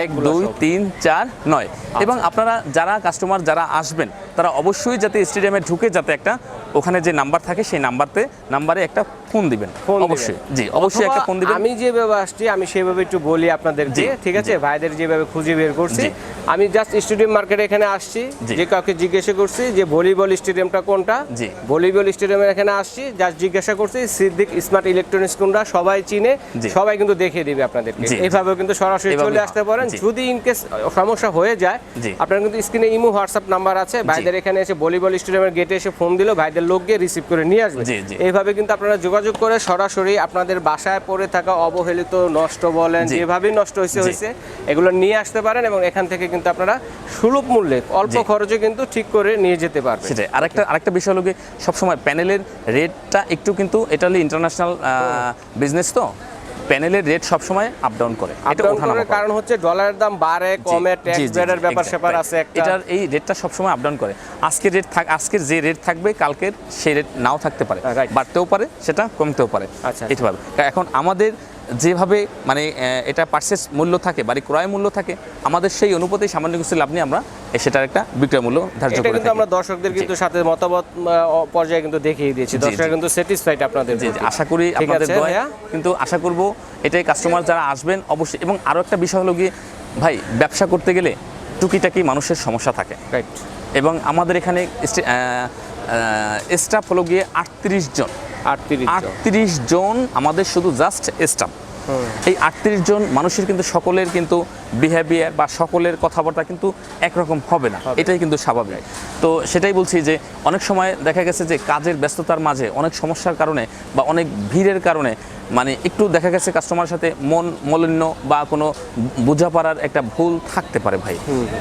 এক দুই তিন চার নয়। এবং আপনারা যারা কাস্টমার যারা আসবেন তারা অবশ্যই যাতে স্টেডিয়ামে ঢুকে যাতে একটা ওখানে যে নাম্বার থাকে সেই নাম্বারতে নাম্বারে একটা ফোন দিবেন। অবশ্যই। জি অবশ্যই একটা ফোন দিবেন। আমি যেভাবে আসছি আমি সেভাবে একটু বলি আপনাদেরকে জি, ঠিক আছে? ভাইদের যেভাবে খুঁজে বের করছি। আমি জাস্ট স্টেডিয়াম মার্কেটে এখানে আসছি যে কাউকে জিজ্ঞাসা করছি যে ভলিবল স্টেডিয়ামটা কোনটা? জি। ভলিবল স্টেডিয়ামের এখানে আসছি জাস্ট জিজ্ঞাসা করছি সিদ্দিক স্মার্ট ইলেকট্রনিক্স কোনটা? সবাই চিনে সবাই কিন্তু দেখিয়ে দিবে আপনাদেরকে। এইভাবেও কিন্তু সরাসরি চলে আসতে পারেন। যদি ইনকেস সমস্যা হয়ে যায়। আপনার কিন্তু স্ক্রিনে ইমো হোয়াটসঅ্যাপ নাম্বার আছে ভাইদের ভাইদের এখানে এসে ভলিবল স্টেডিয়ামের গেটে এসে ফোন দিলেও ভাইদের লোক গিয়ে রিসিভ করে নিয়ে আসবে। এইভাবে কিন্তু আপনারা যোগাযোগ করে সরাসরি আপনাদের বাসায় পড়ে থাকা অবহেলিত নষ্ট বলেন। যেভাবেই নষ্ট হয়েছে হয়েছে এগুলো নিয়ে আসতে পারেন এবং এখান থেকে কিন্তু আপনারা সুলভ মূল্যে অল্প খরচে কিন্তু ঠিক করে নিয়ে যেতে পারবেন। সেটাই। আরেকটা আরেকটা বিষয় হলো সবসময় প্যানেলের রেটটা একটু কিন্তু এটা হলো ইন্টারন্যাশনাল বিজনেস তো? প্যানেলের রেট সবসময় আপ ডাউন করে। এটা। কারণ হচ্ছে ডলারের দাম বাড়ে কমে ট্যাক্স ব্যাপার সেপার স্যাপার আছে একটা এটার এই রেটটা সবসময় আপ ডাউন করে। আজকের রেট থাক আজকের যে রেট থাকবে কালকের সেই রেট নাও থাকতে পারে। বাড়তেও পারে সেটা কমতেও পারে। আচ্ছা, এইভাবে। এখন আমাদের যেভাবে মানে এটা পার্সেস মূল্য থাকে বাড়ি ক্রয় মূল্য থাকে আমাদের সেই অনুপাতে সামান্য কিছু লাভ নিয়ে আমরা সেটার একটা বিক্রয় মূল্য ধার্য করে কিন্তু আমরা দর্শকদের কিন্তু সাথে মতামত পর্যায়ে কিন্তু দেখিয়ে দিয়েছি। দর্শকরা। কিন্তু স্যাটিসফাইড আপনাদের আশা করি আপনাদের ভাইয়া? কিন্তু আশা করব এটাই কাস্টমার যারা আসবেন অবশ্যই এবং আরও একটা বিষয় হলো গিয়ে ভাই ব্যবসা করতে গেলে টুকিটাকি মানুষের সমস্যা থাকে। রাইট এবং আমাদের এখানে স্টাফ হলো গিয়ে আটত্রিশ জন। আটত্রিশ জন। আমাদের শুধু জাস্ট স্টাফ এই আটত্রিশ জন মানুষের কিন্তু সকলের কিন্তু বিহেভিয়ার বা সকলের কথাবার্তা কিন্তু একরকম হবে না। এটাই কিন্তু স্বাভাবিক। তো সেটাই বলছি যে অনেক সময় দেখা গেছে যে কাজের ব্যস্ততার মাঝে অনেক সমস্যার কারণে বা অনেক ভিড়ের কারণে মানে একটু দেখা গেছে কাস্টমারের সাথে মন মলিন্য বা কোনো বোঝাপড়ার একটা ভুল থাকতে পারে ভাই।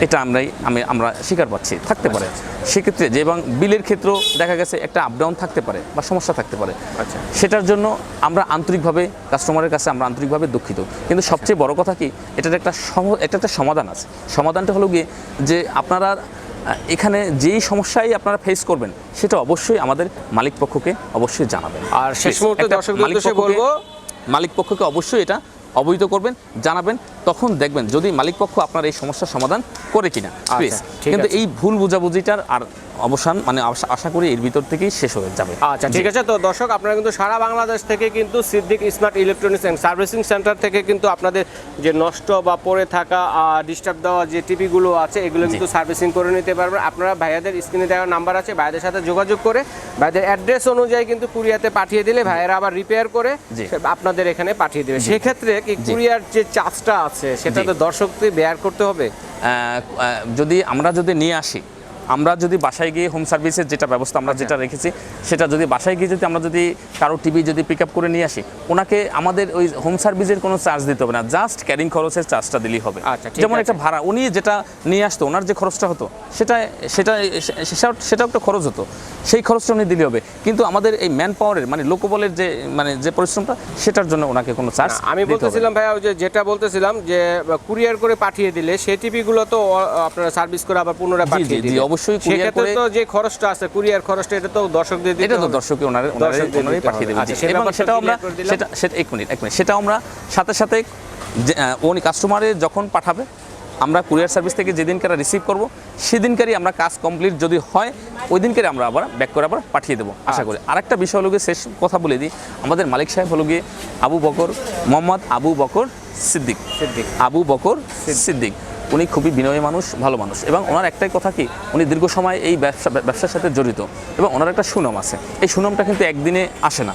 এটা আমরাই আমি আমরা স্বীকার পাচ্ছি। থাকতে পারে। সেক্ষেত্রে যে এবং বিলের ক্ষেত্রেও দেখা গেছে একটা আপ ডাউন থাকতে পারে বা সমস্যা থাকতে পারে। আচ্ছা। সেটার জন্য আমরা আন্তরিকভাবে কাস্টমারের কাছে আমরা আন্তরিকভাবে দুঃখিত। কিন্তু সবচেয়ে বড় কথা কি এটার একটা সম- এটা একটা সমাধান আছে। সমাধানটা হলো গিয়ে যে আপনারা এখানে যেই সমস্যাই আপনারা ফেস করবেন সেটা অবশ্যই আমাদের মালিক পক্ষকে অবশ্যই জানাবেন। আর শেষ মুহূর্তে বলব মালিক পক্ষকে অবশ্যই এটা অবহিত করবেন জানাবেন। তখন দেখবেন যদি মালিক পক্ষ আপনার এই সমস্যার সমাধান করে কিনা প্লিজ কিন্তু এই ভুল বোঝাবুঝিটার আর অবসান মানে আশা- করি এর ভিতর থেকেই শেষ হয়ে যাবে। আচ্ছা ঠিক আছে। তো দর্শক আপনারা কিন্তু সারা বাংলাদেশ থেকে কিন্তু Siddique smart electronics and servicing centre থেকে কিন্তু আপনাদের যে নষ্ট বা পড়ে থাকা ডিস্টার্ব দেওয়া যে টিভিগুলো আছে এগুলো কিন্তু সার্ভিসিং করে নিতে পারবেন। আপনারা ভাইয়াদের স্ক্রিনে দেওয়া নাম্বার আছে ভাইয়াদের সাথে যোগাযোগ করে ভাইদের অ্যাড্রেস অনুযায়ী কিন্তু কুরিয়াতে পাঠিয়ে দিলে ভাইয়েরা আবার রিপেয়ার করে। আপনাদের এখানে পাঠিয়ে দেবে। সেক্ষেত্রে কি কুরিয়ার যে চার্জটা আছে সেটা তো দর্শকদের বেয়ার করতে হবে। যদি আমরা যদি নিয়ে আসি আমরা যদি বাসায় গিয়ে হোম সার্ভিসের যেটা ব্যবস্থা আমরা যেটা রেখেছি সেটা যদি বাসায় গিয়ে যদি আমরা যদি কারও টিভি যদি পিক আপ করে নিয়ে আসি ওনাকে আমাদের ওই হোম সার্ভিসের কোনো চার্জ দিতে হবে না জাস্ট ক্যারিং খরচের চার্জটা দিলেই হবে। আচ্ছা, যেমন একটা ভাড়া উনি যেটা নিয়ে আসতো ওনার যে খরচটা হতো সেটা সেটা সেটা- সেটাও একটা খরচ হতো সেই খরচটা উনি দিলে হবে। কিন্তু আমাদের এই ম্যান পাওয়ারের মানে লোকবলের যে মানে যে পরিশ্রমটা সেটার জন্য ওনাকে কোনো চার্জ আমি বলতেছিলাম ভাইয়া ওই যে যেটা বলতেছিলাম যে কুরিয়ার করে পাঠিয়ে দিলে সেই টিভিগুলো তো আপনারা সার্ভিস করে আবার পুনরায় পাঠিয়ে দিলে। অবশ্যই সেক্ষেত্রে করে- তো যে খরচটা আছে কুরিয়ার খরচটা এটা তো দর্শকদের দিতে এটা তো হবে। দর্শকে ওনারা দিতে পাঠিয়ে। দেবেন। আচ্ছা, এবং সেটাও আমরা। সেটা সেটা এক মিনিট এক মিনিট। সেটা আমরা সাথে সাথে উনি কাস্টমারের যখন পাঠাবে আমরা কুরিয়ার সার্ভিস থেকে যেদিনকার রিসিভ করব সেদিনকারই আমরা কাজ কমপ্লিট যদি হয় ওই দিনকারই আমরা আবার ব্যাক করে আবার পাঠিয়ে দেবো। আশা করি। আরেকটা বিষয় হলো গিয়ে শেষ কথা বলে দিই। আমাদের মালিক সাহেব হলো গিয়ে আবু বকর মোহাম্মদ আবু বকর সিদ্দিক। সিদ্দিক। আবু বকর সিদ্দিক। উনি খুবই বিনয়ী মানুষ, ভালো মানুষ। এবং ওনার একটাই কথা কি, উনি দীর্ঘ সময় এই ব্যবসা, ব্যবসার সাথে জড়িত। এবং ওনার একটা সুনাম আছে। এই সুনামটা কিন্তু একদিনে আসে না।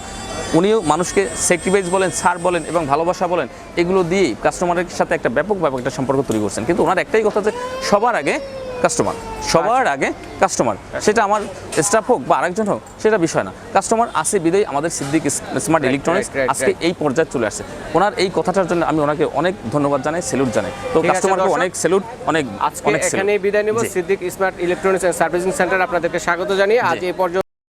উনিও মানুষকে সেক্রিফাইস বলেন সার বলেন এবং ভালোবাসা বলেন, এগুলো দিয়েই কাস্টমারের সাথে একটা ব্যাপক ব্যাপক একটা সম্পর্ক তৈরি করছেন। কিন্তু ওনার একটাই কথা যে, সবার আগে কাস্টমার সবার আগে কাস্টমার সেটা আমার স্টাফ হোক বা আরেকজন হোক সেটা বিষয় না। কাস্টমার আসে বিদেয় আমাদের সিদ্দিক স্মার্ট ইলেকট্রনিক্স আজকে এই পর্যায়ে চলে আসে ওনার এই কথাটার জন্য আমি ওনাকে অনেক ধন্যবাদ জানাই স্যালুট জানাই। তো কাস্টমারকে অনেক স্যালুট অনেক আজকে। এখানেই বিদায় নেব। Siddique smart electronics and servicing centre আপনাদেরকে স্বাগত জানিয়ে আজ এই পর্যন্ত